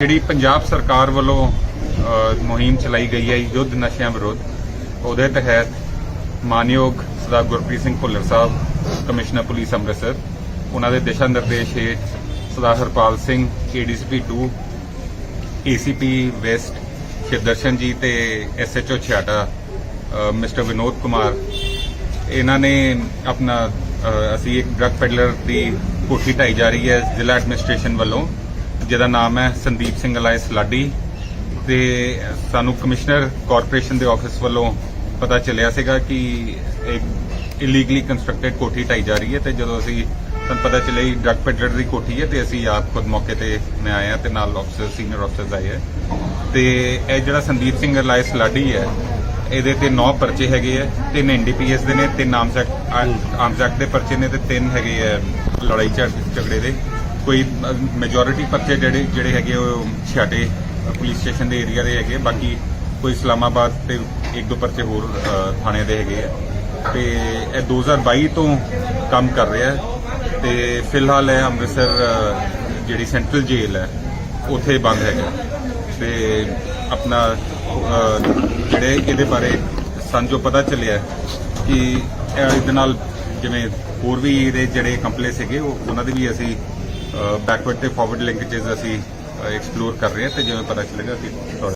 ਜਿਹੜੀ ਪੰਜਾਬ ਸਰਕਾਰ ਵੱਲੋਂ ਮੁਹਿੰਮ ਚਲਾਈ ਗਈ ਹੈ ਯੁੱਧ ਨਸ਼ਿਆਂ ਵਿਰੁੱਧ ਉਹਦੇ ਤਹਿਤ ਮਾਨਯੋਗ ਸਰਦਾਰ ਗੁਰਪ੍ਰੀਤ ਸਿੰਘ ਭੁੱਲਰ ਸਾਹਿਬ ਕਮਿਸ਼ਨਰ ਪੁਲਿਸ ਅੰਮ੍ਰਿਤਸਰ ਉਹਨਾਂ ਦੇ ਦਿਸ਼ਾ ਨਿਰਦੇਸ਼ ਹੇਠ Sardar Harpal Singh ADCP 2 ACP west Shivdarshan ji ਤੇ ਐਸਐਚਓ ਛਿਆਟਾ ਅ, ਮਿਸਟਰ ਵਿਨੋਦ ਕੁਮਾਰ ਇਹਨਾਂ ਨੇ ਆਪਣਾ ਅਸੀਂ ਇੱਕ ਡਰੱਗ ਪੈਡਲਰ ਦੀ ਕੋਠੀ ਢਾਈ ਜਾ ਰਹੀ ਹੈ ਜ਼ਿਲ੍ਹਾ ਐਡਮਿਨਿਸਟ੍ਰੇਸ਼ਨ ਵੱਲੋਂ ਜਿਹਦਾ ਨਾਮ ਹੈ ਸੰਦੀਪ ਸਿੰਘ ਅਲਾਇਸ ਲਾਡੀ ਤੇ ਸਾਨੂੰ ਕਮਿਸ਼ਨਰ ਕਾਰਪੋਰੇਸ਼ਨ ਦੇ ਆਫਿਸ ਵੱਲੋਂ ਪਤਾ ਚੱਲਿਆ ਸੀਗਾ ਕਿ ਇੱਕ ਇਲੀਗਲੀ ਕੰਸਟਰਕਟਡ ਕੋਠੀ ਢਾਈ ਜਾ ਰਹੀ ਹੈ ਤੇ ਜਦੋਂ ਅਸੀਂ ਸਾਨੂੰ ਪਤਾ ਚੱਲਿਆ ਕਿ ਡਰੱਗ ਪੈਡਲਰ ਦੀ ਕੋਠੀ ਹੈ ਤੇ ਅਸੀਂ ਆਪ ਖੁਦ ਮੌਕੇ ਤੇ ਮੈਂ ਆਇਆ ਤੇ ਨਾਲ ਆਫਸਰ ਸੀਨੀਅਰ ਆਫਸਰਸ ਆਏ ਹੈ। ਤੇ ਇਹ ਜਿਹੜਾ ਸੰਦੀਪ ਸਿੰਘ ਅਲਾਇਸ ਲਾਡੀ ਹੈ, ਇਹਦੇ ਤੇ 9 ਪਰਚੇ ਹੈਗੇ ਆ ਤਿੰਨ ਐਨਡੀਪੀਐਸ ਦੇ ਨੇ, ਤਿੰਨ ਆਰਮਸ ਐਕਟ ਆਰਮਸ ਐਕਟ ਦੇ ਪਰਚੇ ਨੇ ਤੇ ਤਿੰਨ ਹੈਗੇ ਆ ਲੜਾਈ ਝਗੜੇ ਦੇ। ਕੋਈ ਮੈਜੋਰਿਟੀ ਪਰਚੇ ਜਿਹੜੇ ਜਿਹੜੇ ਹੈਗੇ ਉਹ ਛਾਟੇ ਪੁਲਿਸ ਸਟੇਸ਼ਨ ਦੇ ਏਰੀਆ ਦੇ ਹੈਗੇ ਬਾਕੀ ਕੋਈ ਇਸਲਾਮਾਬਾਦ ਤੇ ਇੱਕ ਦੋ ਪਰਚੇ ਹੋਰ ਅ, ਥਾਣੇ ਦੇ ਹੈਗੇ ਆ। ਤੇ ਇਹ 2022 ਤੋਂ ਕੰਮ ਕਰ ਰਿਹਾ ਹੈ। ਤੇ ਫਿਲਹਾਲ ਇਹ ਅੰਮ੍ਰਿਤਸਰ ਜਿਹੜੀ ਸੈਂਟਰਲ ਜੇਲ੍ਹ ਹੈ ਉੱਥੇ ਬੰਦ ਹੈਗਾ। ਤੇ ਆਪਣਾ ਜਿਹੜੇ ਇਹਦੇ ਬਾਰੇ ਸਾਨੂੰ ਜੋ ਪਤਾ ਚੱਲਿਆ ਕਿ ਇਹਦੇ ਨਾਲ ਜਿਵੇਂ ਹੋਰ ਵੀ ਇਹਦੇ ਜਿਹੜੇ ਕੰਪਲੇਸ ਹੈਗੇ ਉਹਨਾਂ ਦੇ ਵੀ ਅਸੀਂ ਬੈਕਵਰਡ ਤੇ ਫਾਰਵਰਡ ਲਿੰਕੇजेस ਅਸੀਂ ਐਕਸਪਲੋਰ ਕਰ ਰਹੇ ਹਾਂ ਤੇ ਜਿਵੇਂ ਪਤਾ ਚੱਲੇਗਾ ਕਿ